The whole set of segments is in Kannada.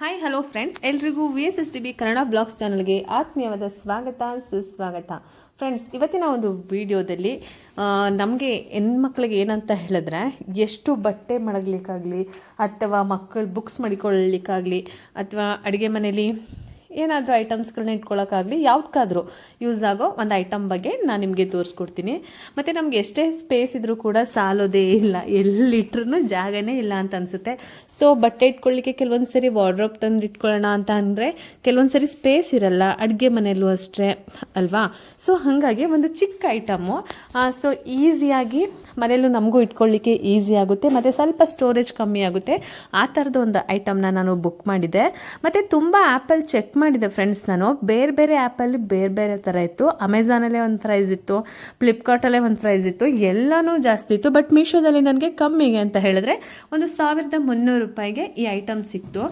ಹಾಯ್ ಹಲೋ ಫ್ರೆಂಡ್ಸ್ ಎಲ್ರಿಗೂ V S S T B Kannada blogs ಚಾನಲ್ಗೆ ಆತ್ಮೀಯವಾದ ಸ್ವಾಗತ, ಸುಸ್ವಾಗತ. ಫ್ರೆಂಡ್ಸ್ ಇವತ್ತಿನ ಒಂದು ವಿಡಿಯೋದಲ್ಲಿ ನಮಗೆ ಹೆಣ್ಮಕ್ಳಿಗೆ ಏನಂತ ಹೇಳಿದ್ರೆ, ಎಷ್ಟು ಬಟ್ಟೆ ಮಡಗಲಿಕ್ಕಾಗಲಿ, ಅಥವಾ ಮಕ್ಕಳು ಬುಕ್ಸ್ ಮಡಿಕೊಳ್ಳಲಿಕ್ಕಾಗಲಿ ಅಥವಾ ಅಡುಗೆ ಮನೇಲಿ ಏನಾದರೂ ಐಟಮ್ಸ್ಗಳನ್ನ ಇಟ್ಕೊಳ್ಳೋಕ್ಕಾಗಲಿ ಯಾವುದಕ್ಕಾದ್ರೂ ಯೂಸ್ ಆಗೋ ಒಂದು ಐಟಮ್ ಬಗ್ಗೆ ನಾನು ನಿಮಗೆ ತೋರಿಸ್ಕೊಡ್ತೀನಿ. ಮತ್ತು ನಮ್ಗೆ ಎಷ್ಟೇ ಸ್ಪೇಸ್ ಇದ್ದರೂ ಕೂಡ ಸಾಲೋದೇ ಇಲ್ಲ. ಎಲ್ಲಿಟ್ರೂ ಜಾಗನೇ ಇಲ್ಲ ಅಂತ ಅನಿಸುತ್ತೆ. ಸೊ ಬಟ್ಟೆ ಇಟ್ಕೊಳ್ಳಿಕ್ಕೆ ಕೆಲವೊಂದು ಸರಿ ವಾರ್ಡ್ರೋಬ್ ತಂದು ಇಟ್ಕೊಳ್ಳೋಣ ಅಂತ ಅಂದರೆ, ಕೆಲವೊಂದು ಸರಿ ಸ್ಪೇಸ್ ಇರಲ್ಲ. ಅಡುಗೆ ಮನೆಯಲ್ಲೂ ಅಷ್ಟೇ, ಅಲ್ವಾ? ಸೊ ಹಾಗಾಗಿ ಒಂದು ಚಿಕ್ಕ ಐಟಮು ಸೊ ಈಸಿಯಾಗಿ ಮನೆಯಲ್ಲೂ ನಮಗೂ ಇಟ್ಕೊಳ್ಳಿಕ್ಕೆ ಈಸಿ ಆಗುತ್ತೆ. ಮತ್ತು ಸ್ವಲ್ಪ ಸ್ಟೋರೇಜ್ ಕಮ್ಮಿ ಆಗುತ್ತೆ. ಆ ಥರದ ಒಂದು ಐಟಮ್ನ ನಾನು ಬುಕ್ ಮಾಡಿದ್ದೆ. ಮತ್ತು ತುಂಬ ಆ್ಯಪಲ್ಲಿ ಚೆಕ್ ಮಾಡಿದೆ ಫ್ರೆಂಡ್ಸ್ ನಾನು. ಬೇರೆ ಬೇರೆ ಆ್ಯಪಲ್ಲಿ ಬೇರೆ ಬೇರೆ ಥರ ಇತ್ತು. ಅಮೆಝಾನಲ್ಲೇ ಒಂದು ಪ್ರೈಸ್ ಇತ್ತು. ಫ್ಲಿಪ್ಕಾರ್ಟಲ್ಲೇ ಒಂದು ಪ್ರೈಸ್ ಇತ್ತು. ಎಲ್ಲನೂ ಜಾಸ್ತಿ ಇತ್ತು. ಬಟ್ ಮೀಶೋದಲ್ಲಿ ನನಗೆ ಕಮ್ಮಿಗೆ ಅಂತ ಹೇಳಿದ್ರೆ ಒಂದು ಸಾವಿರದ ಮುನ್ನೂರು ರೂಪಾಯಿಗೆ ಈ ಐಟಮ್ ಸಿಕ್ತು.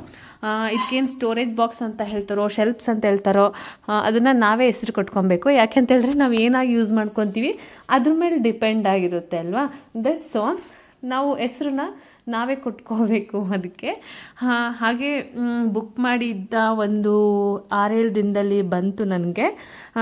ಇದಕ್ಕೇನು ಸ್ಟೋರೇಜ್ ಬಾಕ್ಸ್ ಅಂತ ಹೇಳ್ತಾರೋ ಶೆಲ್ಫ್ಸ್ ಅಂತ ಹೇಳ್ತಾರೋ ಅದನ್ನು ನಾವೇ ಹೆಸರು ಕೊಟ್ಕೊಬೇಕು. ಯಾಕೆಂತ ಹೇಳಿದ್ರೆ ನಾವು ಏನಾಗಿ ಯೂಸ್ ಮಾಡ್ಕೊತೀವಿ, ಅದ್ರ ಮೇಲೆ ಡಿಪೆಂಡ್ ಆಗಿರುತ್ತೆ ಅಲ್ವಾ? ದಟ್ ಸೊ ನಾವು ಹೆಸ್ರನ್ನ ನಾವೇ ಕೊಟ್ಕೋಬೇಕು ಅದಕ್ಕೆ. ಹಾಗೆ ಬುಕ್ ಮಾಡಿದ್ದ ಒಂದು ಆರೇಳು ದಿನದಲ್ಲಿ ಬಂತು ನನಗೆ.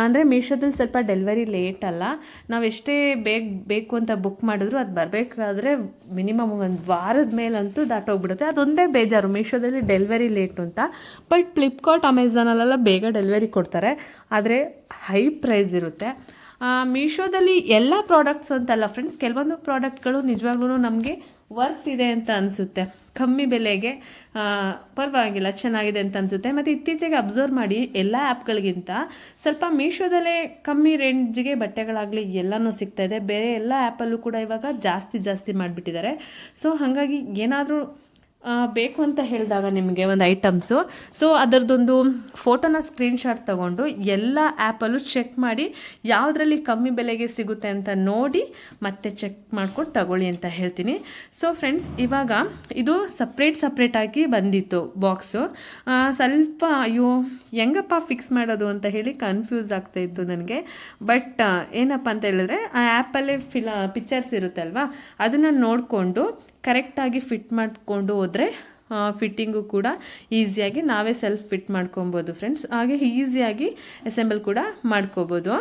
ಅಂದರೆ ಮೀಶೋದಲ್ಲಿ ಸ್ವಲ್ಪ ಡೆಲಿವರಿ ಲೇಟ್ ಅಲ್ಲ. ನಾವು ಎಷ್ಟೇ ಬೇಗ ಬೇಕು ಅಂತ ಬುಕ್ ಮಾಡಿದ್ರು ಅದು ಬರಬೇಕಾದ್ರೆ ಮಿನಿಮಮ್ ಒಂದು ವಾರದ ಮೇಲಂತೂ ದಾಟೋಗ್ಬಿಡುತ್ತೆ. ಅದೊಂದೇ ಬೇಜಾರು. ಮೀಶೋದಲ್ಲಿ ಡೆಲಿವರಿ ಲೇಟ್ ಅಂತ. ಬಟ್ ಫ್ಲಿಪ್ಕಾರ್ಟ್ ಅಮೆಝಾನಲ್ಲೆಲ್ಲ ಬೇಗ ಡೆಲಿವರಿ ಕೊಡ್ತಾರೆ. ಆದರೆ ಹೈ ಪ್ರೈಸ್ ಇರುತ್ತೆ. ಮೀಶೋದಲ್ಲಿ ಎಲ್ಲ ಪ್ರಾಡಕ್ಟ್ಸ್ ಅಂತಲ್ಲ ಫ್ರೆಂಡ್ಸ್ ಕೆಲವೊಂದು ಪ್ರಾಡಕ್ಟ್ಗಳು ನಿಜವಾಗ್ಲೂ ನಮಗೆ ವರ್ತ್ ಇದೆ ಅಂತ ಅನಿಸುತ್ತೆ. ಕಮ್ಮಿ ಬೆಲೆಗೆ ಪರವಾಗಿಲ್ಲ, ಚೆನ್ನಾಗಿದೆ ಅಂತ ಅನಿಸುತ್ತೆ. ಮತ್ತು ಇತ್ತೀಚೆಗೆ ಅಬ್ಸರ್ವ್ ಮಾಡಿ ಎಲ್ಲ ಆ್ಯಪ್ಗಳಿಗಿಂತ ಸ್ವಲ್ಪ ಮೀಶೋದಲ್ಲೇ ಕಮ್ಮಿ ರೇಂಜ್ಗೆ ಬಟ್ಟೆಗಳಾಗಲಿ ಎಲ್ಲನೂ ಸಿಗ್ತಾಯಿದೆ ಬೇರೆ ಎಲ್ಲ ಆ್ಯಪಲ್ಲೂ ಕೂಡ ಇವಾಗ ಜಾಸ್ತಿ ಜಾಸ್ತಿ ಮಾಡಿಬಿಟ್ಟಿದ್ದಾರೆ. ಸೊ, ಹಾಗಾಗಿ ಏನಾದರೂ ಬೇಕು ಅಂತ ಹೇಳಿದಾಗ ನಿಮಗೆ ಒಂದು ಐಟಮ್ಸು ಸೊ ಅದರದ್ದೊಂದು ಫೋಟೋನ ಸ್ಕ್ರೀನ್ಶಾಟ್ ತೊಗೊಂಡು ಎಲ್ಲ ಆ್ಯಪಲ್ಲೂ ಚೆಕ್ ಮಾಡಿ ಯಾವುದರಲ್ಲಿ ಕಮ್ಮಿ ಬೆಲೆಗೆ ಸಿಗುತ್ತೆ ಅಂತ ನೋಡಿ ಮತ್ತೆ ಚೆಕ್ ಮಾಡ್ಕೊಂಡು ತಗೊಳ್ಳಿ ಅಂತ ಹೇಳ್ತೀನಿ. ಸೊ ಫ್ರೆಂಡ್ಸ್ ಇವಾಗ ಇದು ಸಪ್ರೇಟ್ ಸಪ್ರೇಟಾಗಿ ಬಂದಿತ್ತು ಬಾಕ್ಸು ಸ್ವಲ್ಪ ಅಯ್ಯೋ, ಹೆಂಗಪ್ಪ ಫಿಕ್ಸ್ ಮಾಡೋದು ಅಂತ ಹೇಳಿ ಕನ್ಫ್ಯೂಸ್ ಆಗ್ತಾ ಇತ್ತು ನನಗೆ. ಬಟ್ ಏನಪ್ಪ ಅಂತ ಹೇಳಿದ್ರೆ, ಆ ಆ್ಯಪಲ್ಲೇ ಫಿಲ ಪಿಕ್ಚರ್ಸ್ ಇರುತ್ತೆ ಅಲ್ವಾ ಅದನ್ನು ನೋಡಿಕೊಂಡು ಕರೆಕ್ಟಾಗಿ ಫಿಟ್ ಮಾಡಿಕೊಂಡು ಹೋದರೆ ಫಿಟ್ಟಿಂಗು ಕೂಡ ಈಸಿಯಾಗಿ ನಾವೇ ಸೆಲ್ಫ್ ಫಿಟ್ ಮಾಡ್ಕೊಬೋದು ಫ್ರೆಂಡ್ಸ್ ಹಾಗೆ ಈಸಿಯಾಗಿ ಅಸೆಂಬಲ್ ಕೂಡ ಮಾಡ್ಕೋಬೋದು.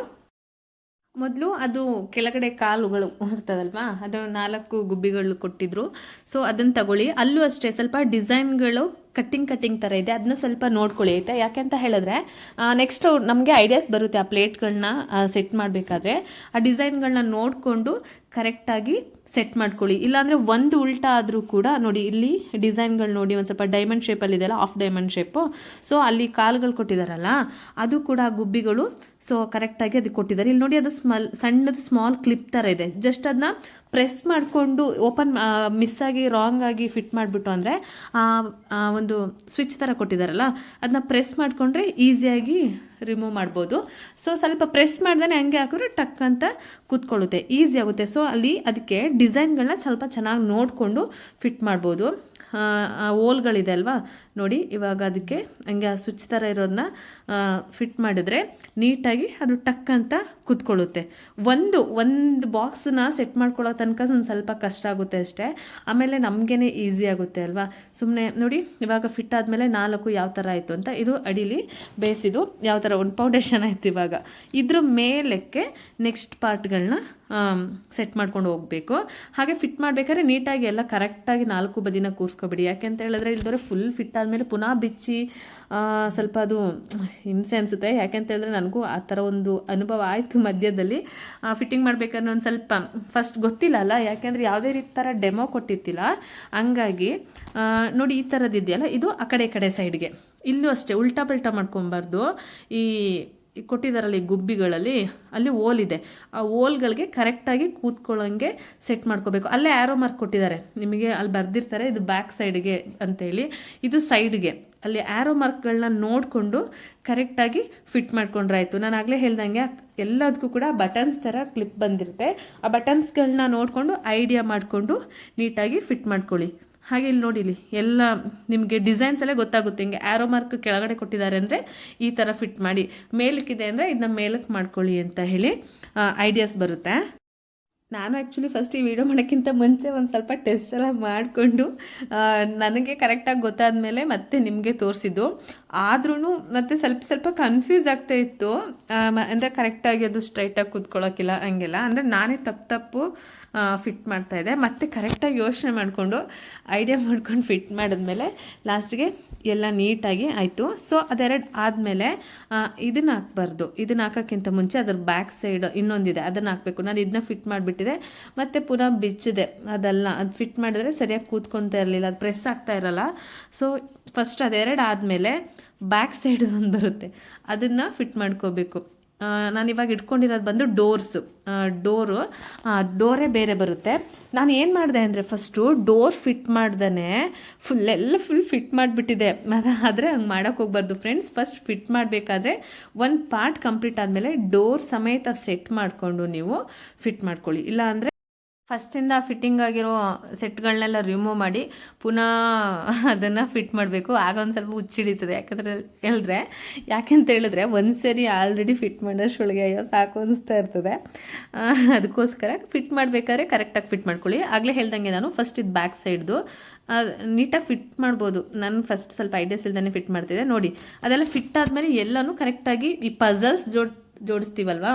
ಮೊದಲು ಅದು ಕೆಳಗಡೆ ಕಾಲುಗಳು ಇರ್ತದಲ್ವಾ ಅದು ನಾಲ್ಕು ಗುಬ್ಬಿಗಳು ಕೊಟ್ಟಿದ್ರು. ಸೊ ಅದನ್ನು ತಗೊಳ್ಳಿ. ಅಲ್ಲೂ ಅಷ್ಟೇ ಸ್ವಲ್ಪ ಡಿಸೈನ್ಗಳು ಕಟ್ಟಿಂಗ್ ಕಟ್ಟಿಂಗ್ ಥರ ಇದೆ. ಅದನ್ನ ಸ್ವಲ್ಪ ನೋಡ್ಕೊಳ್ಳಿ, ಆಯಿತಾ? ಯಾಕೆಂತ ಹೇಳಿದ್ರೆ ನೆಕ್ಸ್ಟ್ ನಮಗೆ ಐಡಿಯಾಸ್ ಬರುತ್ತೆ ಆ ಪ್ಲೇಟ್ಗಳನ್ನ ಸೆಟ್ ಮಾಡಬೇಕಾದ್ರೆ. ಆ ಡಿಸೈನ್ಗಳನ್ನ ನೋಡಿಕೊಂಡು ಕರೆಕ್ಟಾಗಿ ಸೆಟ್ ಮಾಡ್ಕೊಳ್ಳಿ. ಇಲ್ಲಾಂದರೆ ಒಂದು ಉಲ್ಟಾ ಆದರೂ ಕೂಡ ನೋಡಿ, ಇಲ್ಲಿ ಡಿಸೈನ್ಗಳು ನೋಡಿ, ಒಂದು ಸ್ವಲ್ಪ ಡೈಮಂಡ್ ಶೇಪಲ್ಲಿ ಇದೆಯಲ್ಲ ಆಫ್ ಡೈಮಂಡ್ ಶೇಪು ಸೊ ಅಲ್ಲಿ ಕಾಲುಗಳು ಕೊಟ್ಟಿದ್ದಾರಲ್ಲ ಅದು ಕೂಡ ಗುಬ್ಬಿಗಳು ಸೊ ಕರೆಕ್ಟಾಗಿ ಅದಕ್ಕೆ ಕೊಟ್ಟಿದ್ದಾರೆ. ಇಲ್ಲಿ ನೋಡಿ, ಅದು ಸ್ಮಲ್, ಸಣ್ಣದು ಸ್ಮಾಲ್ ಕ್ಲಿಪ್ ಥರ ಇದೆ. ಜಸ್ಟ್ ಅದನ್ನ ಪ್ರೆಸ್ ಮಾಡಿಕೊಂಡು ಓಪನ್ ಮಿಸ್ ಆಗಿ ರಾಂಗ್ ಆಗಿ ಫಿಟ್ ಮಾಡಿಬಿಟ್ಟು ಅಂದರೆ ಒಂದು ಸ್ವಿಚ್ ಥರ ಕೊಟ್ಟಿದ್ದಾರಲ್ಲ ಅದನ್ನ ಪ್ರೆಸ್ ಮಾಡಿಕೊಂಡ್ರೆ ಈಸಿಯಾಗಿ ರಿಮೂವ್ ಮಾಡ್ಬೋದು. ಸೊ ಸ್ವಲ್ಪ ಪ್ರೆಸ್ ಮಾಡ್ದೇ ಹಂಗೆ ಹಾಕಿದ್ರೆ ಟಕ್ ಅಂತ ಕೂತ್ಕೊಳ್ಳುತ್ತೆ. ಈಸಿ ಆಗುತ್ತೆ. ಸೊ ಅಲ್ಲಿ ಅದಕ್ಕೆ ಡಿಸೈನ್ಗಳನ್ನ ಸ್ವಲ್ಪ ಚೆನ್ನಾಗಿ ನೋಡಿಕೊಂಡು ಫಿಟ್ ಮಾಡ್ಬೋದು. ಓಲ್ಗಳಿದೆ ಅಲ್ವಾ? ನೋಡಿ, ಇವಾಗ ಅದಕ್ಕೆ ಹಂಗೆ ಆ ಸ್ವಿಚ್ ಥರ ಇರೋದನ್ನ ಫಿಟ್ ಮಾಡಿದ್ರೆ ನೀಟಾಗಿ ಅದು ಟಕ್ ಅಂತ ಕೂತ್ಕೊಳ್ಳುತ್ತೆ. ಒಂದು ಒಂದು ಬಾಕ್ಸನ್ನ ಸೆಟ್ ಮಾಡ್ಕೊಳ್ಳೋ ತನಕ ಒಂದು ಸ್ವಲ್ಪ ಕಷ್ಟ ಆಗುತ್ತೆ ಅಷ್ಟೇ. ಆಮೇಲೆ ನಮಗೇ ಈಸಿ ಆಗುತ್ತೆ ಅಲ್ವಾ? ಸುಮ್ಮನೆ ನೋಡಿ, ಇವಾಗ ಫಿಟ್ ಆದಮೇಲೆ ನಾಲ್ಕು ಯಾವ ಥರ ಆಯಿತು ಅಂತ. ಇದು ಅಡಿಲಿ ಬೇಯಿಸಿದು ಯಾವ ಥರ ಒಂದು ಫೌಂಡೇಶನ್ ಆಯಿತು ಇವಾಗ. ಇದ್ರ ಮೇಲಕ್ಕೆ ನೆಕ್ಸ್ಟ್ ಪಾರ್ಟ್ಗಳನ್ನ ಸೆಟ್ ಮಾಡ್ಕೊಂಡು ಹೋಗಬೇಕು. ಹಾಗೆ ಫಿಟ್ ಮಾಡಬೇಕಾದ್ರೆ ನೀಟಾಗಿ ಎಲ್ಲ ಕರೆಕ್ಟಾಗಿ ನಾಲ್ಕು ಬದಿನ ಕೂರಿಸ್ಕೊಬಿಡಿ. ಯಾಕೆ ಅಂತ ಹೇಳಿದ್ರೆ ಇಲ್ದವ್ರೆ ಫುಲ್ ಫಿಟ್ ಆದಮೇಲೆ ಪುನಃ ಬಿಚ್ಚಿ ಸ್ವಲ್ಪ ಅದು ಹಿಂಸೆ ಅನಿಸುತ್ತೆ. ಯಾಕೆಂತ ಹೇಳಿದ್ರೆ ನನಗೂ ಆ ಥರ ಒಂದು ಅನುಭವ ಆಯಿತು. ಮಧ್ಯದಲ್ಲಿ. ಫಿಟ್ಟಿಂಗ್ ಮಾಡಬೇಕಾದ್ರೆ ಒಂದು ಸ್ವಲ್ಪ ಫಸ್ಟ್ ಗೊತ್ತಿಲ್ಲ ಅಲ್ಲ? ಯಾಕೆಂದರೆ ಯಾವುದೇ ರೀತಿ ಥರ ಡೆಮೋ ಕೊಟ್ಟಿತ್ತಿಲ್ಲ. ಹಂಗಾಗಿ ನೋಡಿ ಈ ಥರದ್ದು ಇದೆಯಲ್ಲ ಇದು ಆ ಕಡೆ ಕಡೆ ಸೈಡ್ಗೆ ಇಲ್ಲೂ ಅಷ್ಟೇ, ಉಲ್ಟಾ ಪಲ್ಟಾ ಮಾಡ್ಕೊಬಾರ್ದು. ಈ ಕೊಟ್ಟಿದ್ದಾರಲ್ಲ ಗುಬ್ಬಿಗಳಲ್ಲಿ, ಅಲ್ಲಿ ಓಲ್ ಇದೆ. ಆ ಓಲ್ಗಳಿಗೆ ಕರೆಕ್ಟಾಗಿ ಕೂತ್ಕೊಳ್ಳೋಂಗೆ ಸೆಟ್ ಮಾಡ್ಕೋಬೇಕು. ಅಲ್ಲೇ ಆ್ಯರೋ ಮಾರ್ಕ್ ಕೊಟ್ಟಿದ್ದಾರೆ. ನಿಮಗೆ ಅಲ್ಲಿ ಬರೆದಿರ್ತಾರೆ, ಇದು ಬ್ಯಾಕ್ ಸೈಡ್ಗೆ ಅಂತೇಳಿ. ಇದು ಸೈಡ್ಗೆ ಅಲ್ಲಿ ಆ್ಯರೋ ಮಾರ್ಕ್ಗಳನ್ನ ನೋಡಿಕೊಂಡು ಕರೆಕ್ಟಾಗಿ ಫಿಟ್ ಮಾಡ್ಕೊಂಡ್ರೆ ಆಯಿತು ನಾನು ಆಗಲೇ ಹೇಳ್ದಂಗೆ, ಎಲ್ಲದಕ್ಕೂ ಕೂಡ ಬಟನ್ಸ್ ಥರ ಕ್ಲಿಪ್ ಬಂದಿರುತ್ತೆ. ಆ ಬಟನ್ಸ್ಗಳನ್ನ ನೋಡಿಕೊಂಡು ಐಡಿಯಾ ಮಾಡಿಕೊಂಡು ನೀಟಾಗಿ ಫಿಟ್ ಮಾಡ್ಕೊಳ್ಳಿ. ಹಾಗೆ ಇಲ್ಲಿ ನೋಡಿಲಿ, ಎಲ್ಲ ನಿಮಗೆ ಡಿಸೈನ್ಸ್ ಎಲ್ಲ ಗೊತ್ತಾಗುತ್ತೆ. ಹಿಂಗೆ ಆ್ಯರೋ ಮಾರ್ಕ್ ಕೆಳಗಡೆ ಕೊಟ್ಟಿದ್ದಾರೆ ಅಂದರೆ ಈ ಥರ ಫಿಟ್ ಮಾಡಿ, ಮೇಲಕ್ಕಿದೆ ಅಂದರೆ ಇದನ್ನ ಮೇಲಕ್ಕೆ ಮಾಡ್ಕೊಳ್ಳಿ ಅಂತ ಹೇಳಿ ಐಡಿಯಾಸ್ ಬರುತ್ತೆ. ನಾನು ಆ್ಯಕ್ಚುಲಿ ಫಸ್ಟ್ ಈ ವಿಡಿಯೋ ಮಾಡೋಕ್ಕಿಂತ ಮುಂಚೆ ಒಂದು ಸ್ವಲ್ಪ ಟೆಸ್ಟ್ ಎಲ್ಲ ಮಾಡಿಕೊಂಡು ನನಗೆ ಕರೆಕ್ಟಾಗಿ ಗೊತ್ತಾದ ಮೇಲೆ ಮತ್ತೆ ನಿಮಗೆ ತೋರಿಸಿದ್ದು. ಆದ್ರೂ ಮತ್ತೆ ಸ್ವಲ್ಪ ಸ್ವಲ್ಪ ಕನ್ಫ್ಯೂಸ್ ಆಗ್ತಾ ಇತ್ತು. ಅಂದರೆ ಕರೆಕ್ಟಾಗಿ ಅದು ಸ್ಟ್ರೈಟಾಗಿ ಕೂತ್ಕೊಳ್ಳೋಕ್ಕಿಲ್ಲ ಹಂಗೆಲ್ಲ. ಅಂದರೆ ನಾನೇ ತಪ್ಪು ತಪ್ಪು ಫಿಟ್ ಮಾಡ್ತಾ ಇದ್ದೆ. ಮತ್ತೆ ಕರೆಕ್ಟಾಗಿ ಯೋಚನೆ ಮಾಡಿಕೊಂಡು ಐಡಿಯಾ ಮಾಡ್ಕೊಂಡು ಫಿಟ್ ಮಾಡಿದ್ಮೇಲೆ ಲಾಸ್ಟ್ಗೆ ಎಲ್ಲ ನೀಟಾಗಿ ಆಯಿತು. ಸೊ ಅದೆರಡು ಆದಮೇಲೆ ಇದನ್ನು ಹಾಕ್ಬಾರ್ದು. ಇದನ್ನು ಹಾಕೋಕ್ಕಿಂತ ಮುಂಚೆ ಅದ್ರ ಬ್ಯಾಕ್ ಸೈಡ್ ಇನ್ನೊಂದಿದೆ. ಅದನ್ನು ಹಾಕಬೇಕು. ನಾನು ಇದನ್ನ ಫಿಟ್ ಮಾಡಿಬಿಟ್ಟಿದೆ ಮತ್ತು ಪುನಃ ಬಿಚ್ಚಿದೆ ಅದೆಲ್ಲ ಅದು ಫಿಟ್ ಮಾಡಿದ್ರೆ ಸರಿಯಾಗಿ ಕೂತ್ಕೊತಾ ಇರಲಿಲ್ಲ. ಅದು ಪ್ರೆಸ್ ಆಗ್ತಾ ಇರಲ್ಲ. ಸೊ ಫಸ್ಟ್ ಅದೆರಡು ಆದಮೇಲೆ ಬ್ಯಾಕ್ ಸೈಡ್ ಒಂದು ಬರುತ್ತೆ. ಅದನ್ನು ಫಿಟ್ ಮಾಡ್ಕೋಬೇಕು. ನಾನು ಇವಾಗ ಇಟ್ಕೊಂಡಿರೋದು ಬಂದು ಡೋರ್ಸು ಡೋರು ಡೋರೇ ಬೇರೆ ಬರುತ್ತೆ. ನಾನು ಏನು ಮಾಡಿದೆ ಅಂದರೆ ಫಸ್ಟು ಡೋರ್ ಫಿಟ್ ಮಾಡ್ದೇ ಫುಲ್ ಎಲ್ಲ ಫುಲ್ ಫಿಟ್ ಮಾಡಿಬಿಟ್ಟಿದೆ. ಆದರೆ ಹಂಗೆ ಮಾಡೋಕ್ಕೆ ಹೋಗ್ಬಾರ್ದು ಫ್ರೆಂಡ್ಸ್ ಫಸ್ಟ್ ಫಿಟ್ ಮಾಡಬೇಕಾದ್ರೆ ಒಂದು ಪಾರ್ಟ್ ಕಂಪ್ಲೀಟ್ ಆದಮೇಲೆ ಡೋರ್ ಸಮೇತ ಸೆಟ್ ಮಾಡಿಕೊಂಡು ನೀವು ಫಿಟ್ ಮಾಡ್ಕೊಳ್ಳಿ. ಇಲ್ಲ ಅಂದರೆ ಫಸ್ಟಿಂದ ಫಿಟ್ಟಿಂಗ್ ಆಗಿರೋ ಸೆಟ್ಗಳನ್ನೆಲ್ಲ ರಿಮೂವ್ ಮಾಡಿ ಪುನಃ ಅದನ್ನು ಫಿಟ್ ಮಾಡಬೇಕು. ಆಗ ಒಂದು ಸ್ವಲ್ಪ ಹುಚ್ಚಿಡಿತದೆ ಯಾಕಂದರೆ ಹೇಳಿದ್ರೆ, ಯಾಕೆಂತ ಹೇಳಿದ್ರೆ ಒಂದು ಸರಿ ಆಲ್ರೆಡಿ ಫಿಟ್ ಮಾಡೋಷ್ಟೊಳಗೆ ಅಯ್ಯೋ ಸಾಕು ಅನಿಸ್ತಾ ಇರ್ತದೆ. ಅದಕ್ಕೋಸ್ಕರ ಫಿಟ್ ಮಾಡಬೇಕಾದ್ರೆ ಕರೆಕ್ಟಾಗಿ ಫಿಟ್ ಮಾಡ್ಕೊಳ್ಳಿ. ಆಗಲೇ ಹೇಳ್ದಂಗೆ ನಾನು ಫಸ್ಟ್ ಇದು ಬ್ಯಾಕ್ ಸೈಡ್ದು ನೀಟಾಗಿ ಫಿಟ್ ಮಾಡ್ಬೋದು. ನಾನು ಫಸ್ಟ್ ಸ್ವಲ್ಪ ಐಡಿಯಾಸ್ ಇಲ್ದೇ ಫಿಟ್ ಮಾಡ್ತಿದ್ದೆ. ನೋಡಿ, ಅದೆಲ್ಲ ಫಿಟ್ ಆದಮೇಲೆ ಎಲ್ಲನೂ ಕರೆಕ್ಟಾಗಿ ಈ ಪಝಲ್ಸ್ ಜೋಡ್ ಜೋಡಿಸ್ತೀವಲ್ವಾ?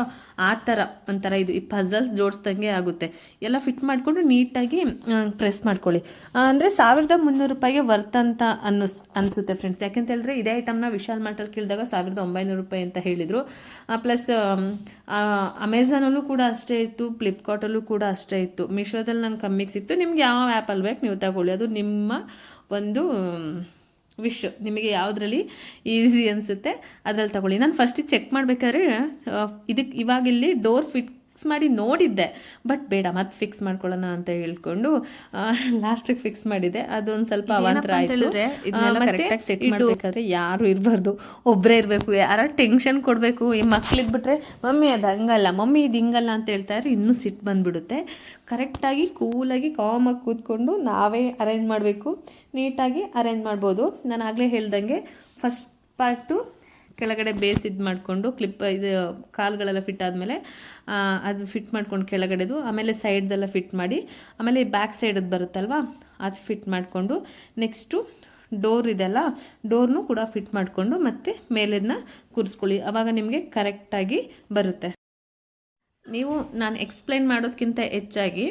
ಆ ಥರ, ಒಂಥರ ಇದು, ಈ ಪಝಲ್ಸ್ ಜೋಡಿಸ್ದಂಗೆ ಆಗುತ್ತೆ. ಎಲ್ಲ ಫಿಟ್ ಮಾಡಿಕೊಂಡು ನೀಟಾಗಿ ಪ್ರೆಸ್ ಮಾಡ್ಕೊಳ್ಳಿ. ಅಂದರೆ ಸಾವಿರದ ಮುನ್ನೂರು ರೂಪಾಯಿಗೆ ವರ್ತ್ ಅಂತ ಅನ್ನಿಸ್, ಅನಿಸುತ್ತೆ ಫ್ರೆಂಡ್ಸ್ ಯಾಕೆಂತ ಹೇಳಿದ್ರೆ ಇದೇ ಐಟಮ್ನ ವಿಶಾಲ್ ಮಾರ್ಟಲ್ಲಿ ಕೇಳಿದಾಗ ಸಾವಿರದ ಒಂಬೈನೂರು ರೂಪಾಯಿ ಅಂತ ಹೇಳಿದರು. ಪ್ಲಸ್ ಅಮೆಝಾನಲ್ಲೂ ಕೂಡ ಅಷ್ಟೇ ಇತ್ತು ಫ್ಲಿಪ್ಕಾರ್ಟಲ್ಲೂ ಕೂಡ ಅಷ್ಟೇ ಇತ್ತು. ಮೀಶೋದಲ್ಲಿ ನಂಗೆ ಕಮ್ಮಿಗೆ ಸಿಕ್ತು. ನಿಮ್ಗೆ ಯಾವ ಆ್ಯಪಲ್ಲಿ ಬೇಕು, ನೀವು ತಗೊಳ್ಳಿ. ಅದು ನಿಮ್ಮ ಒಂದು ವಿಶ್ ನಿಮಗೆ ಯಾವುದ್ರಲ್ಲಿ ಈಸಿ ಅನಿಸುತ್ತೆ ಅದರಲ್ಲಿ ತಗೊಳ್ಳಿ. ನಾನು ಫಸ್ಟಿಗೆ ಚೆಕ್ ಮಾಡಬೇಕಾದ್ರೆ ಇದಕ್ಕೆ ಇವಾಗಿಲ್ಲಿ ಡೋರ್ ಡೋರ್ ಫಿಕ್ಸ್ ಮಾಡಿ ನೋಡಿದ್ದೆ. ಬಟ್ ಬೇಡ ಮತ್ತೆ ಫಿಕ್ಸ್ ಮಾಡ್ಕೊಳ್ಳೋಣ ಅಂತ ಹೇಳ್ಕೊಂಡು ಲಾಸ್ಟಿಗೆ ಫಿಕ್ಸ್ ಮಾಡಿದೆ. ಅದೊಂದು ಸ್ವಲ್ಪ ಅವಾಂತರ ಆಯಿತು. ಸೆಟ್ ಮಾಡಬೇಕಾದ್ರೆ ಯಾರು ಇರಬಾರ್ದು. ಒಬ್ಬರೇ ಇರಬೇಕು ಯಾರ ಟೆನ್ಷನ್ ಕೊಡಬೇಕು. ಈ ಮಕ್ಳಿಗೆ ಬಿಟ್ರೆ ಮಮ್ಮಿ ಅದು ಹಂಗಲ್ಲ. ಮಮ್ಮಿ ಇದು ಹಿಂಗಲ್ಲ ಅಂತ ಹೇಳ್ತಾರೆ ಇನ್ನೂ ಸಿಟ್ಟು ಬಂದ್ಬಿಡುತ್ತೆ. ಕರೆಕ್ಟಾಗಿ ಕೂಲಾಗಿ ಕಾಮಾಗಿ ಕೂತ್ಕೊಂಡು ನಾವೇ ಅರೇಂಜ್ ಮಾಡಬೇಕು. ನೀಟಾಗಿ ಅರೇಂಜ್ ಮಾಡ್ಬೋದು. ನಾನು ಆಗಲೇ ಹೇಳ್ದಂಗೆ ಫಸ್ಟ್ ಪಾರ್ಟು ಕೆಳಗಡೆ ಬೇಸ್ ಇದು ಮಾಡಿಕೊಂಡು ಕ್ಲಿಪ್ ಇದು ಕಾಲುಗಳೆಲ್ಲ ಫಿಟ್ ಆದಮೇಲೆ ಅದು ಫಿಟ್ ಮಾಡ್ಕೊಂಡು ಕೆಳಗಡೆದು, ಆಮೇಲೆ ಸೈಡ್ದೆಲ್ಲ ಫಿಟ್ ಮಾಡಿ, ಆಮೇಲೆ ಈ ಬ್ಯಾಕ್ ಸೈಡದ್ದು ಬರುತ್ತಲ್ವಾ, ಅದು ಫಿಟ್ ಮಾಡಿಕೊಂಡು ನೆಕ್ಸ್ಟು ಡೋರ್ ಇದೆಲ್ಲ ಡೋರ್ನು ಕೂಡ ಫಿಟ್ ಮಾಡಿಕೊಂಡು ಮತ್ತೆ ಮೇಲಿನ ಕೂರಿಸ್ಕೊಳ್ಳಿ. ಆವಾಗ ನಿಮಗೆ ಕರೆಕ್ಟಾಗಿ ಬರುತ್ತೆ. ನೀವು ನಾನು ಎಕ್ಸ್ಪ್ಲೈನ್ ಮಾಡೋದಕ್ಕಿಂತ ಹೆಚ್ಚಾಗಿ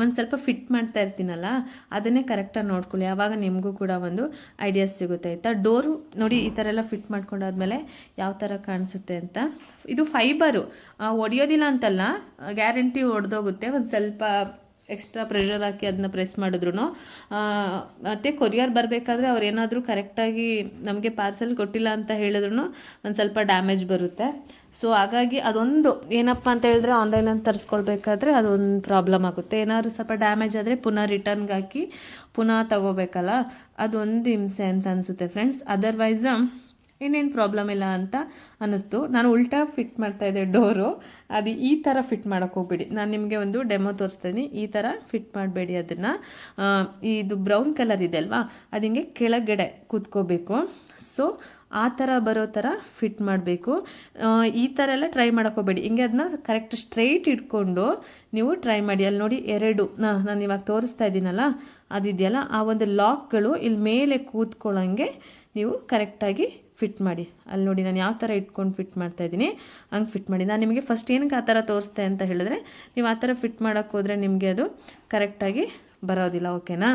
ಒಂದು ಸ್ವಲ್ಪ ಫಿಟ್ ಮಾಡ್ತಾ ಇರ್ತೀನಲ್ಲ, ಅದನ್ನೇ ಕರೆಕ್ಟಾಗಿ ನೋಡ್ಕೊಳ್ಳಿ. ಆವಾಗ ನಿಮಗೂ ಕೂಡ ಒಂದು ಐಡಿಯಾಸ್ ಸಿಗುತ್ತೆ, ಆಯಿತಾ? ಡೋರು ನೋಡಿ ಈ ಥರ ಎಲ್ಲ ಫಿಟ್ ಮಾಡ್ಕೊಂಡಾದ್ಮೇಲೆ ಯಾವ ಥರ ಕಾಣಿಸುತ್ತೆ ಅಂತ. ಇದು ಫೈಬರು ಒಡೆಯೋದಿಲ್ಲ ಅಂತಲ್ಲ ಗ್ಯಾರಂಟಿ ಒಡೆದೋಗುತ್ತೆ. ಒಂದು ಸ್ವಲ್ಪ ಎಕ್ಸ್ಟ್ರಾ ಪ್ರೆಷರ್ ಹಾಕಿ ಅದನ್ನ ಪ್ರೆಸ್ ಮಾಡಿದ್ರು ಮತ್ತೆ ಕೊರಿಯರ್ ಬರಬೇಕಾದ್ರೆ ಅವ್ರು ಏನಾದರೂ ಕರೆಕ್ಟಾಗಿ ನಮಗೆ ಪಾರ್ಸೆಲ್ ಕೊಟ್ಟಿಲ್ಲ ಅಂತ ಹೇಳಿದ್ರು ಒಂದು ಸ್ವಲ್ಪ ಡ್ಯಾಮೇಜ್ ಬರುತ್ತೆ. ಸೊ ಹಾಗಾಗಿ ಅದೊಂದು ಏನಪ್ಪ ಅಂತ ಹೇಳಿದ್ರೆ ಆನ್ಲೈನಲ್ಲಿ ತರಿಸ್ಕೊಳ್ಬೇಕಾದ್ರೆ ಅದೊಂದು ಪ್ರಾಬ್ಲಮ್ ಆಗುತ್ತೆ. ಏನಾದರೂ ಸ್ವಲ್ಪ ಡ್ಯಾಮೇಜ್ ಆದರೆ ಪುನಃ ರಿಟರ್ನ್ಗೆ ಹಾಕಿ ಪುನಃ ತಗೋಬೇಕಲ್ಲ, ಅದೊಂದು ಹಿಂಸೆ ಅಂತ ಅನಿಸುತ್ತೆ ಫ್ರೆಂಡ್ಸ್ ಅದರ್ವೈಸ್ ಇನ್ನೇನು ಪ್ರಾಬ್ಲಮ್ ಇಲ್ಲ ಅಂತ ಅನ್ನಿಸ್ತು. ನಾನು ಉಲ್ಟಾ ಫಿಟ್ ಮಾಡ್ತಾ ಇದ್ದೆ ಡೋರು ಅದು ಈ ಥರ ಫಿಟ್ ಮಾಡೋಕ್ಕೆ ಹೋಗ್ಬೇಡಿ. ನಾನು ನಿಮಗೆ ಒಂದು ಡೆಮೋ ತೋರಿಸ್ತೀನಿ. ಈ ಥರ ಫಿಟ್ ಮಾಡಬೇಡಿ ಅದನ್ನು. ಇದು ಬ್ರೌನ್ ಕಲರ್ ಇದೆ ಅಲ್ವಾ? ಅದು ಹಿಂಗೆ ಕೆಳಗಡೆ ಕೂತ್ಕೋಬೇಕು. ಸೊ ಆ ಥರ ಬರೋ ಥರ ಫಿಟ್ ಮಾಡಬೇಕು. ಈ ಥರ ಎಲ್ಲ ಟ್ರೈ ಹೋಗ್ಬೇಡಿ. ಹಿಂಗೆ ಅದನ್ನ ಕರೆಕ್ಟ್ ಸ್ಟ್ರೈಟ್ ಇಟ್ಕೊಂಡು ನೀವು ಟ್ರೈ ಮಾಡಿ. ಅಲ್ಲಿ ನೋಡಿ ಎರಡು. ನಾನು ಇವಾಗ ತೋರಿಸ್ತಾ ಇದ್ದೀನಲ್ಲ? ಅದಿದೆಯಲ್ಲ? ಆ ಒಂದು ಲಾಕ್ಗಳು ಇಲ್ಲಿ ಮೇಲೆ ಕೂತ್ಕೊಳ್ಳೋಂಗೆ ನೀವು ಕರೆಕ್ಟಾಗಿ ಫಿಟ್ ಮಾಡಿ. ಅಲ್ಲಿ ನೋಡಿ ನಾನು ಯಾವ ಥರ ಇಟ್ಕೊಂಡು ಫಿಟ್ ಮಾಡ್ತಾ ಇದ್ದೀನಿ. ಹಂಗೆ ಫಿಟ್ ಮಾಡಿ. ನಾನು ನಿಮಗೆ ಫಸ್ಟ್ ಏನಕ್ಕೆ ಆ ಥರ ತೋರಿಸ್ತೆ ಅಂತ ಹೇಳಿದ್ರೆ, ನೀವು ಆ ಥರ ಫಿಟ್ ಮಾಡೋಕ್ಕೆ ಹೋದರೆ ನಿಮಗೆ ಅದು ಕರೆಕ್ಟಾಗಿ ಬರೋದಿಲ್ಲ, ಓಕೆನಾ?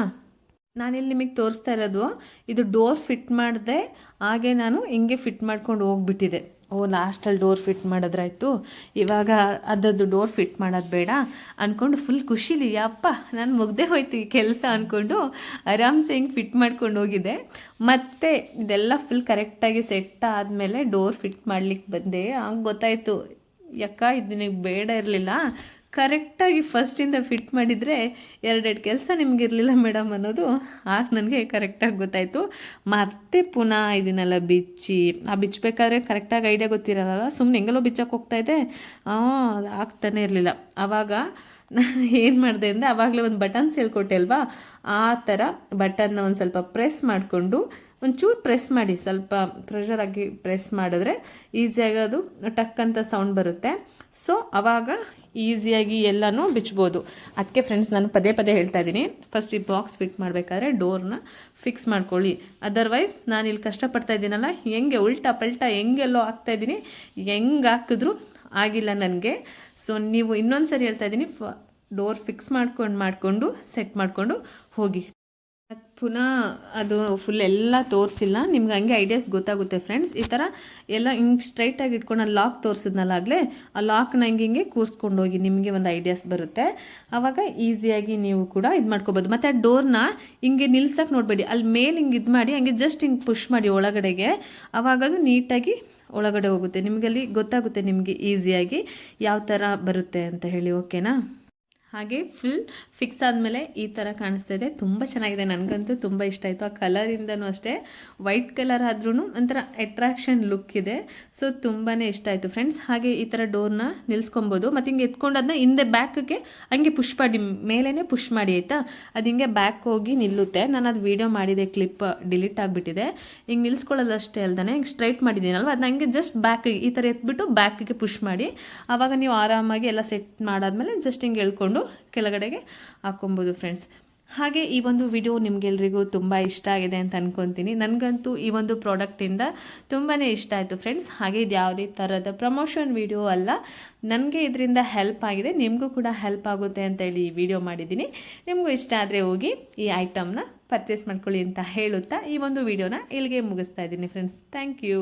ನಾನಿಲ್ಲಿ ನಿಮಗೆ ತೋರಿಸ್ತಾ ಇರೋದು, ಇದು ಡೋರ್ ಫಿಟ್ ಮಾಡಿದೆ, ಹಾಗೆ ನಾನು ಹಿಂಗೆ ಫಿಟ್ ಮಾಡ್ಕೊಂಡು ಹೋಗ್ಬಿಟ್ಟಿದೆ. ಓ ಲಾಸ್ಟಲ್ಲಿ ಡೋರ್ ಫಿಟ್ ಮಾಡಿದ್ರಾಯ್ತು. ಇವಾಗ ಅದದ್ದು ಡೋರ್ ಫಿಟ್ ಮಾಡೋದು ಬೇಡ. ಅಂದ್ಕೊಂಡು ಫುಲ್ ಖುಷಿಲಿ, ಯಪ್ಪ, ನಾನು ಮುಗ್ದೆ ಹೋಯ್ತು ಈ ಕೆಲಸ ಅಂದ್ಕೊಂಡು ಆರಾಮ್ಸೆ ಹಿಂಗೆ ಫಿಟ್ ಮಾಡ್ಕೊಂಡು ಹೋಗಿದ್ದೆ. ಮತ್ತು ಇದೆಲ್ಲ ಫುಲ್ ಕರೆಕ್ಟಾಗಿ ಸೆಟ್ ಆದಮೇಲೆ ಡೋರ್ ಫಿಟ್ ಮಾಡ್ಲಿಕ್ಕೆ ಬಂದೆ. ಹಂಗೆ ಗೊತ್ತಾಯಿತು ಯಾಕ ಇದು ಬೇಡ ಇರಲಿಲ್ಲ. ಕರೆಕ್ಟಾಗಿ ಫಸ್ಟಿಂದ ಫಿಟ್ ಮಾಡಿದರೆ ಎರಡೆರಡು ಕೆಲಸ ನಿಮಗಿರಲಿಲ್ಲ ಮೇಡಮ್ ಅನ್ನೋದು ಆಗ ನನಗೆ ಕರೆಕ್ಟಾಗಿ ಗೊತ್ತಾಯಿತು. ಮತ್ತೆ ಪುನಃ ಇದನ್ನೆಲ್ಲ ಬಿಚ್ಚಿ, ಆ ಬಿಚ್ಚಬೇಕಾದ್ರೆ ಕರೆಕ್ಟಾಗಿ ಐಡಿಯಾ ಗೊತ್ತಿರಲ್ಲ ಸುಮ್ಮನೆ ಹೆಂಗೆಲ್ಲೋ ಬಿಚ್ಚಕ್ಕೆ ಹೋಗ್ತಾಯಿದ್ದೆ ಅದು ಆಗ್ತಾನೆ ಇರಲಿಲ್ಲ. ಆವಾಗ ಏನು ಮಾಡಿದೆ ಅಂದರೆ ಆವಾಗಲೇ ಒಂದು ಬಟನ್ಸ್ ಹೇಳ್ಕೊಟ್ಟೆ ಅಲ್ವಾ? ಆ ಥರ ಬಟನ್ನ ಒಂದು ಸ್ವಲ್ಪ ಪ್ರೆಸ್ ಮಾಡಿಕೊಂಡು ಒಂಚೂರು ಪ್ರೆಸ್ ಮಾಡಿ, ಸ್ವಲ್ಪ ಪ್ರೆಷರ್ ಆಗಿ ಪ್ರೆಸ್ ಮಾಡಿದ್ರೆ ಈಸಿಯಾಗಿ ಅದು ಟಕ್ ಅಂತ ಸೌಂಡ್ ಬರುತ್ತೆ. ಸೊ ಅವಾಗ ಈಸಿಯಾಗಿ ಎಲ್ಲನೂ ಬಿಚ್ಬೋದು. ಅದಕ್ಕೆ ಫ್ರೆಂಡ್ಸ್ ನಾನು ಪದೇ ಪದೇ ಹೇಳ್ತಾ ಇದ್ದೀನಿ. ಫಸ್ಟ್ ಈ ಬಾಕ್ಸ್ ಫಿಟ್ ಮಾಡಬೇಕಾದ್ರೆ ಡೋರ್ನ ಫಿಕ್ಸ್ ಮಾಡ್ಕೊಳ್ಳಿ. ಅದರ್ವೈಸ್ ನಾನು ಇಲ್ಲಿ ಕಷ್ಟಪಡ್ತಾ ಇದ್ದೀನಲ್ಲ, ಹೆಂಗೆ ಉಲ್ಟಾ ಪಲ್ಟಾ ಹೆಂಗೆಲ್ಲೋ ಆಗ್ತಾ ಇದ್ದೀನಿ. ಹೆಂಗೆ ಹಾಕಿದ್ರು ಆಗಿಲ್ಲ ನನಗೆ. ಸೊ ನೀವು ಇನ್ನೊಂದು ಸರಿ ಹೇಳ್ತಾ ಇದ್ದೀನಿ ಡೋರ್ ಫಿಕ್ಸ್ ಮಾಡ್ಕೊಂಡು, ಮಾಡಿಕೊಂಡು ಸೆಟ್ ಮಾಡಿಕೊಂಡು ಹೋಗಿ. ಮತ್ತ್ ಪುನಃ ಅದು ಫುಲ್ ಎಲ್ಲ ತೋರಿಸಿಲ್ಲ. ನಿಮ್ಗೆ ಹಂಗೆ ಐಡಿಯಾಸ್ ಗೊತ್ತಾಗುತ್ತೆ ಫ್ರೆಂಡ್ಸ್ ಈ ಥರ ಎಲ್ಲ ಹಿಂಗೆ ಸ್ಟ್ರೈಟಾಗಿ ಇಟ್ಕೊಂಡು ನಾನು ಲಾಕ್ ತೋರಿಸಿದ್ನಲ್ಲ ಆಗಲೇ ಆ ಲಾಕ್ನ ಹಿಂಗೆ ಹಿಂಗೆ ಕೂರಿಸ್ಕೊಂಡು ಹೋಗಿ ನಿಮಗೆ ಒಂದು ಐಡಿಯಾಸ್ ಬರುತ್ತೆ. ಆವಾಗ ಈಸಿಯಾಗಿ ನೀವು ಕೂಡ ಇದು ಮಾಡ್ಕೋಬೋದು. ಮತ್ತು ಆ ಡೋರ್ನ ಹಿಂಗೆ ನಿಲ್ಸೋಕೆ ನೋಡಬೇಡಿ. ಅಲ್ಲಿ ಮೇಲೆ ಹಿಂಗೆ ಇದು ಮಾಡಿ ಹಂಗೆ ಜಸ್ಟ್ ಹಿಂಗೆ ಪುಷ್ ಮಾಡಿ ಒಳಗಡೆಗೆ ಆವಾಗ ಅದು ನೀಟಾಗಿ ಒಳಗಡೆ ಹೋಗುತ್ತೆ. ನಿಮಗಲ್ಲಿ ಗೊತ್ತಾಗುತ್ತೆ ನಿಮಗೆ ಈಸಿಯಾಗಿ ಯಾವ ಥರ ಬರುತ್ತೆ ಅಂತ ಹೇಳಿ ಓಕೆನಾ ಹಾಗೆ ಫುಲ್ ಫಿಕ್ಸ್ ಆದಮೇಲೆ ಈ ಥರ ಕಾಣಿಸ್ತಾ ಇದೆ. ತುಂಬ ಚೆನ್ನಾಗಿದೆ. ನನಗಂತೂ ತುಂಬ ಇಷ್ಟ ಆಯಿತು. ಆ ಕಲರಿಂದನೂ ಅಷ್ಟೇ. ವೈಟ್ ಕಲರ್ ಆದ್ರೂ ಒಂಥರ ಅಟ್ರಾಕ್ಷನ್ ಲುಕ್ ಇದೆ. ಸೊ ತುಂಬಾ ಇಷ್ಟ ಆಯಿತು ಫ್ರೆಂಡ್ಸ್ ಹಾಗೆ ಈ ಥರ ಡೋರ್ನ ನಿಲ್ಸ್ಕೊಬೋದು. ಮತ್ತು ಹಿಂಗೆ ಎತ್ಕೊಂಡು ಅದನ್ನ ಹಿಂದೆ ಬ್ಯಾಕ್ಗೆ ಹಂಗೆ ಪುಷ್ ಮಾಡಿ ಮೇಲೇ ಪುಷ್ ಮಾಡಿ ಆಯಿತಾ? ಅದು ಹಿಂಗೆ ಬ್ಯಾಕ್ ಹೋಗಿ ನಿಲ್ಲುತ್ತೆ. ನಾನು ಅದು ವೀಡಿಯೋ ಮಾಡಿದೆ ಕ್ಲಿಪ್ ಡಿಲೀಟ್ ಆಗಿಬಿಟ್ಟಿದೆ. ಹಿಂಗೆ ನಿಲ್ಸ್ಕೊಳ್ಳೋದು ಅಷ್ಟೇ ಅಲ್ದಾನೆ. ಹಿಂಗೆ ಸ್ಟ್ರೈಟ್ ಮಾಡಿದ್ದೀನಲ್ವ? ಅದನ್ನ ಹಂಗೆ ಜಸ್ಟ್ ಬ್ಯಾಕ್ ಈ ಥರ ಎತ್ಬಿಟ್ಟು ಬ್ಯಾಕಿಗೆ ಪುಷ್ ಮಾಡಿ. ಆವಾಗ ನೀವು ಆರಾಮಾಗಿ ಎಲ್ಲ ಸೆಟ್ ಮಾಡಾದ್ಮೇಲೆ ಜಸ್ಟ್ ಹಿಂಗೆ ಎಳ್ಕೊಂಡು ಕೆಳಗಡೆಗೆ ಹಾಕೊಬೋದು ಫ್ರೆಂಡ್ಸ್ ಹಾಗೆ ಈ ಒಂದು ವಿಡಿಯೋ ನಿಮಗೆಲ್ರಿಗೂ ತುಂಬ ಇಷ್ಟ ಆಗಿದೆ ಅಂತ ಅಂದ್ಕೊತೀನಿ ನನಗಂತೂ ಈ ಒಂದು ಪ್ರಾಡಕ್ಟಿಂದ ತುಂಬಾ ಇಷ್ಟ ಆಯಿತು ಫ್ರೆಂಡ್ಸ್ ಹಾಗೆ ಇದು ಯಾವುದೇ ಥರದ ಪ್ರಮೋಷನ್ ವಿಡಿಯೋ ಅಲ್ಲ. ನನಗೆ ಇದರಿಂದ ಹೆಲ್ಪ್ ಆಗಿದೆ. ನಿಮಗೂ ಕೂಡ ಹೆಲ್ಪ್ ಆಗುತ್ತೆ ಅಂತೇಳಿ ಈ ವಿಡಿಯೋ ಮಾಡಿದ್ದೀನಿ. ನಿಮಗೂ ಇಷ್ಟ ಆದರೆ ಹೋಗಿ ಈ ಐಟಮ್ನ ಪರ್ಚೇಸ್ ಮಾಡ್ಕೊಳ್ಳಿ ಅಂತ ಹೇಳುತ್ತಾ ಈ ಒಂದು ವಿಡಿಯೋನ ಇಲ್ಲಿಗೆ ಮುಗಿಸ್ತಾ ಇದ್ದೀನಿ ಫ್ರೆಂಡ್ಸ್ ಥ್ಯಾಂಕ್ ಯು